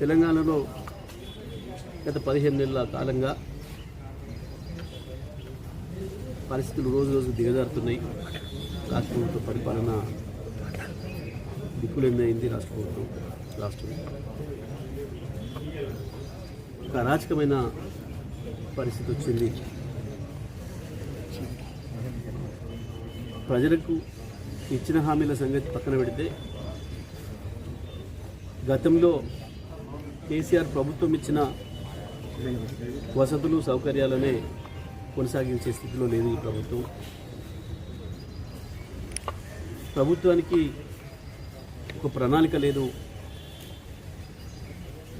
తెలంగాణలో గత పదిహేను నెలల కాలంగా పరిస్థితులు రోజు రోజు దిగజారుతున్నాయి. రాష్ట్ర ప్రభుత్వ పరిపాలన దిక్కులెందయింది రాష్ట్ర ప్రభుత్వం రాష్ట్రం. ఒక అరాచకమైన పరిస్థితి వచ్చింది. ప్రజలకు ఇచ్చిన హామీల సంగతి పక్కన పెడితే గతంలో కేసీఆర్ ప్రభుత్వం ఇచ్చిన వసతులు సౌకర్యాలనే కొనసాగించే స్థితిలో లేదు ఈ ప్రభుత్వం. ప్రభుత్వానికి ఒక ప్రణాళిక లేదు.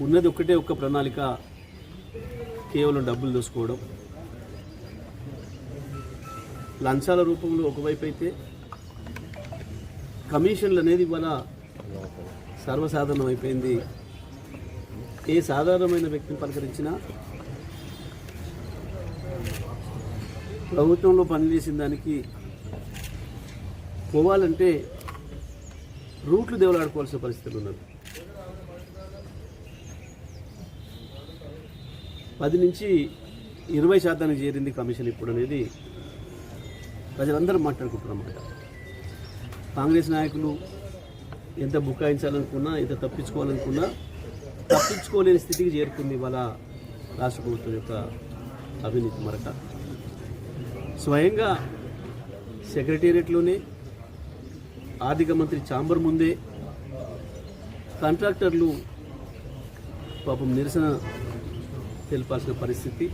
ఉన్నది ఒక్కటే ఒక్క ప్రణాళిక కేవలం డబ్బులు దోసుకోవడం. లంచాల రూపంలో ఒకవైపు అయితే కమిషన్లు అనేది ఇవాళ సర్వసాధారణం అయిపోయింది ఏ సాధారణమైన వ్యక్తిని పలకరించినా ప్రభుత్వంలో పనిచేసిన దానికి పోవాలంటే రూట్లు దేవులాడుకోవాల్సిన పరిస్థితులు ఉన్నారు పది నుంచి ఇరవై శాతానికి చేరింది కమిషన్ ఇప్పుడు అనేది ప్రజలందరూ మాట్లాడుకుంటున్నమాట కాంగ్రెస్ నాయకులు ఎంత బుకాయించాలనుకున్నా ఎంత తప్పించుకోవాలనుకున్నా తప్పించుకోలేని స్థితికి చేరుకుంది వాళ్ళ రాష్ట్ర ప్రభుత్వం యొక్క అవినీతి మరక. స్వయంగా సెక్రటేరియట్లోనే ఆర్థిక మంత్రి చాంబర్ ముందే కాంట్రాక్టర్లు పాపం నిరసన తెలిపాల్సిన పరిస్థితి.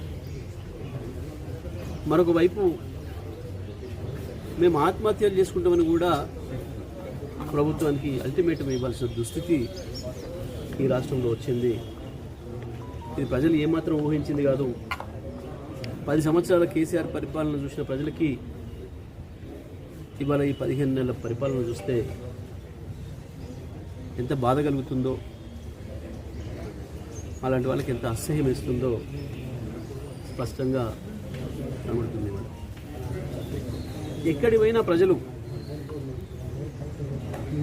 మరొక వైపు మేము ఆత్మహత్యలు చేసుకుంటామని కూడా ప్రభుత్వానికి అల్టిమేటం ఇవ్వాల్సిన దుస్థితి ఈ రాష్ట్రంలో వచ్చింది. ఇది ప్రజలు ఏమాత్రం ఊహించింది కాదు. పది సంవత్సరాల కేసీఆర్ పరిపాలన చూసిన ప్రజలకి ఇవాళ ఈ పదిహేను నెలల పరిపాలన చూస్తే ఎంత బాధ కలుగుతుందో అలాంటి వాళ్ళకి ఎంత అసహ్యం వేస్తుందో స్పష్టంగా కనబడుతుంది ఇవాళ. ఎక్కడి పోయినా ప్రజలు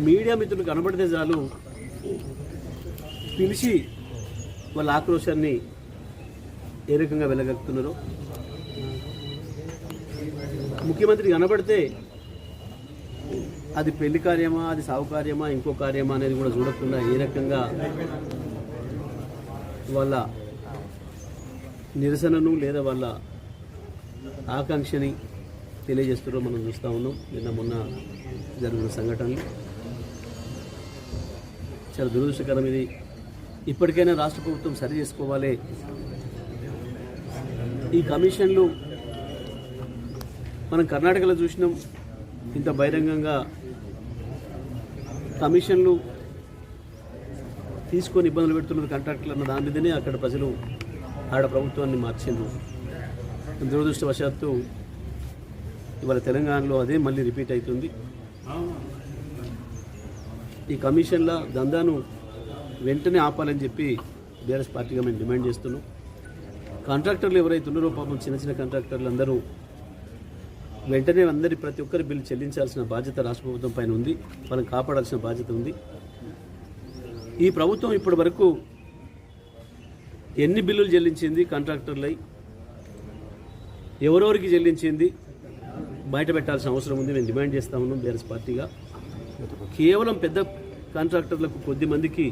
మీడియా మిత్రులు కనబడితే చాలు. పిలిచి వాళ్ళ ఆక్రోశాన్ని ఏ రకంగా వెళ్ళగలుగుతున్నారో ముఖ్యమంత్రి కనబడితే అది పెళ్ళి కార్యమా అది సాగు కార్యమా ఇంకో కార్యమా అనేది కూడా చూడకుండా ఏ రకంగా వాళ్ళ నిరసనను లేదా వాళ్ళ ఆకాంక్షని తెలియజేస్తున్నారో మనం చూస్తూ ఉన్నాం. నిన్న మొన్న జరిగిన సంఘటనలు. చాలా దురదృష్టకరం ఇది. ఇప్పటికైనా రాష్ట్ర ప్రభుత్వం సరి చేసుకోవాలి. ఈ కమిషన్లు మనం కర్ణాటకలో చూసినాం. ఇంత బహిరంగంగా కమిషన్లు తీసుకొని ఇబ్బందులు పెడుతున్నారు కాంట్రాక్టులు అన్న దాని మీదనే అక్కడ ప్రజలు ఆడ ప్రభుత్వాన్ని మార్చిండ్రు. దురదృష్టవశాత్తు ఇవాళ తెలంగాణలో అదే మళ్ళీ రిపీట్ అవుతుంది. ఈ కమిషన్ల దందాను వెంటనే ఆపాలని చెప్పి బీఆర్ఎస్ పార్టీగా మేము డిమాండ్ చేస్తున్నాం. కాంట్రాక్టర్లు ఎవరైతే ఉన్నారో పాపం చిన్న చిన్న కాంట్రాక్టర్లు అందరూ వెంటనే అందరి ప్రతి ఒక్కరి బిల్లు చెల్లించాల్సిన బాధ్యత రాష్ట్ర ప్రభుత్వం పైన ఉంది. వాళ్ళని కాపాడాల్సిన బాధ్యత ఉంది. ఈ ప్రభుత్వం ఇప్పటి వరకు ఎన్ని బిల్లులు చెల్లించింది కాంట్రాక్టర్లై? ఎవరెవరికి చెల్లించింది? బయట పెట్టాల్సిన అవసరం ఉంది. మేము డిమాండ్ చేస్తా ఉన్నాం బీఆర్ఎస్ పార్టీగా. కేవలం పెద్ద కాంట్రాక్టర్లకు కొద్ది మందికి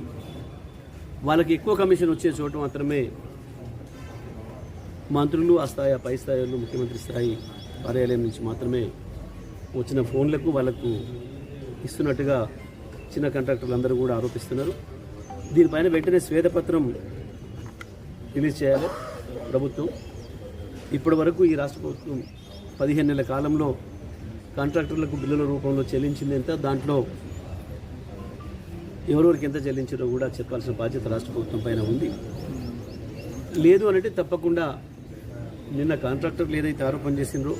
వాళ్ళకి ఎక్కువ కమిషన్ వచ్చే చోట మాత్రమే మంత్రులు ఆ స్థాయి పై స్థాయిలో ముఖ్యమంత్రి స్థాయి కార్యాలయం నుంచి మాత్రమే వచ్చిన ఫోన్లకు వాళ్ళకు ఇస్తున్నట్టుగా చిన్న కాంట్రాక్టర్లు అందరూ కూడా ఆరోపిస్తున్నారు. దీనిపైన వెంటనే శ్వేతపత్రం రిలీజ్ చేయాలి ప్రభుత్వం. ఇప్పటి వరకు ఈ రాష్ట్ర ప్రభుత్వం పదిహేను నెలల కాలంలో కాంట్రాక్టర్లకు బిల్లుల రూపంలో చెల్లించింది ఎంత? దాంట్లో ఎవరెవరికి ఎంత చెల్లించారో కూడా చెప్పాల్సిన బాధ్యత రాష్ట్ర ప్రభుత్వం పైన ఉంది. లేదు అనంటే తప్పకుండా నిన్న కాంట్రాక్టర్లు ఏదైతే ఆరోపణ చేసిండ్రో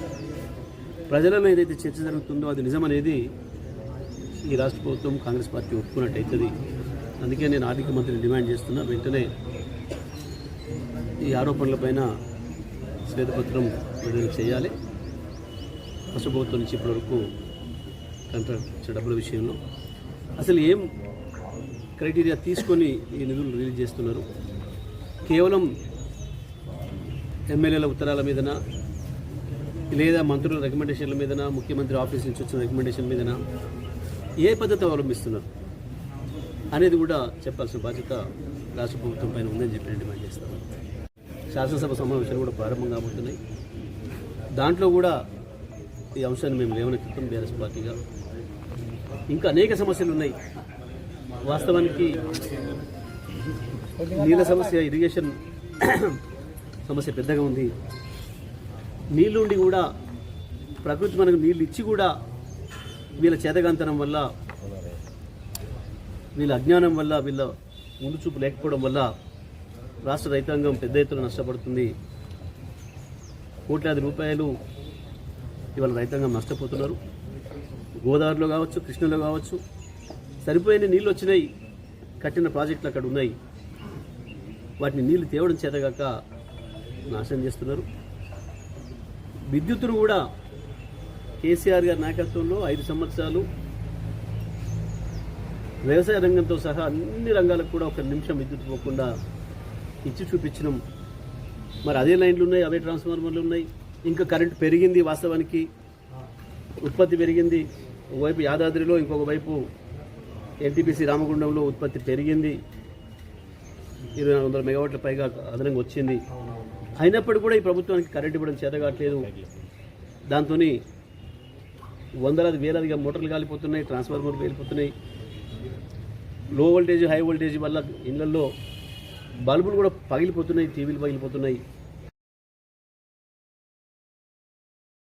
ప్రజలలో ఏదైతే చర్చ జరుగుతుందో అది నిజమనేది ఈ రాష్ట్ర ప్రభుత్వం కాంగ్రెస్ పార్టీ ఒప్పుకున్నట్టయితుంది. అందుకే నేను ఆర్థిక మంత్రిని డిమాండ్ చేస్తున్నా. వెంటనే ఈ ఆరోపణలపైన శ్వేతపత్రం విడుదల చేయాలి. రాష్ట్ర ప్రభుత్వం నుంచి ఇప్పటివరకు కాంట్రాక్ట్ డబ్బుల విషయంలో. అసలు ఏం క్రైటీరియా తీసుకొని ఈ నిధులు రిలీజ్ చేస్తున్నారు? కేవలం ఎమ్మెల్యేల ఉత్తరాల మీదనా? లేదా మంత్రుల రికమెండేషన్ల మీదనా? ముఖ్యమంత్రి ఆఫీస్ నుంచి వచ్చిన రికమెండేషన్ మీదన? ఏ పద్ధతి అవలంబిస్తున్నారు? అనేది కూడా చెప్పాల్సిన బాధ్యత రాష్ట్ర ప్రభుత్వం పైన ఉందని చెప్పి డిమాండ్ చేస్తాను. శాసనసభ సమావేశాలు కూడా ప్రారంభం కాబోతున్నాయి. దాంట్లో కూడా ఈ అంశాన్ని మేము లేవనెత్తుతాం బీఆర్ఎస్ పార్టీగా. ఇంకా అనేక సమస్యలు ఉన్నాయి. వాస్తవానికి నీళ్ళ సమస్య ఇరిగేషన్ సమస్య పెద్దగా ఉంది. నీళ్ళుండి కూడా ప్రకృతి మనకు నీళ్ళు ఇచ్చి కూడా వీళ్ళ చేతగాంతనం వల్ల వీళ్ళ అజ్ఞానం వల్ల వీళ్ళ ముందు చూపు లేకపోవడం వల్ల రాష్ట్ర రైతాంగం పెద్ద ఎత్తున నష్టపడుతుంది. కోట్లాది రూపాయలు ఇవాళ రైతాంగం నష్టపోతున్నారు. గోదావరిలో కావచ్చు కృష్ణలో కావచ్చు సరిపోయిన నీళ్ళు వచ్చినాయి. కట్టిన ప్రాజెక్టులు అక్కడ ఉన్నాయి. వాటిని నీళ్ళు తేవడం చేతగాక నాశనం చేస్తున్నారు. విద్యుత్తును కూడా కేసీఆర్ గారి నాయకత్వంలో ఐదు సంవత్సరాలు వ్యవసాయ రంగంతో సహా అన్ని రంగాలకు కూడా ఒక నిమిషం విద్యుత్ పోకుండా ఇచ్చి చూపించినాం. మరి అదే లైన్లు ఉన్నాయి అవే ట్రాన్స్ఫార్మర్లు ఉన్నాయి. ఇంకా కరెంట్ పెరిగింది వాస్తవానికి. ఉత్పత్తి పెరిగింది. ఒకవైపు యాదాద్రిలో ఇంకొక వైపు ఎన్టీపీసీ రామగుండంలో ఉత్పత్తి పెరిగింది. ఇరవై నాలుగు వందల మెగావాట్ల పైగా అదనంగా వచ్చింది. అయినప్పటికీ కూడా ఈ ప్రభుత్వానికి కరెంట్ ఇవ్వడం చేతగాట్లేదు. దాంతో వందలాది వేలాదిగా మోటార్లు కాలిపోతున్నాయి ట్రాన్స్ఫార్మర్లు వెళ్ళిపోతున్నాయి లో వోల్టేజ్ హై వోల్టేజ్ వల్ల ఇళ్ళలో బల్బులు కూడా పగిలిపోతున్నాయి టీవీలు పగిలిపోతున్నాయి.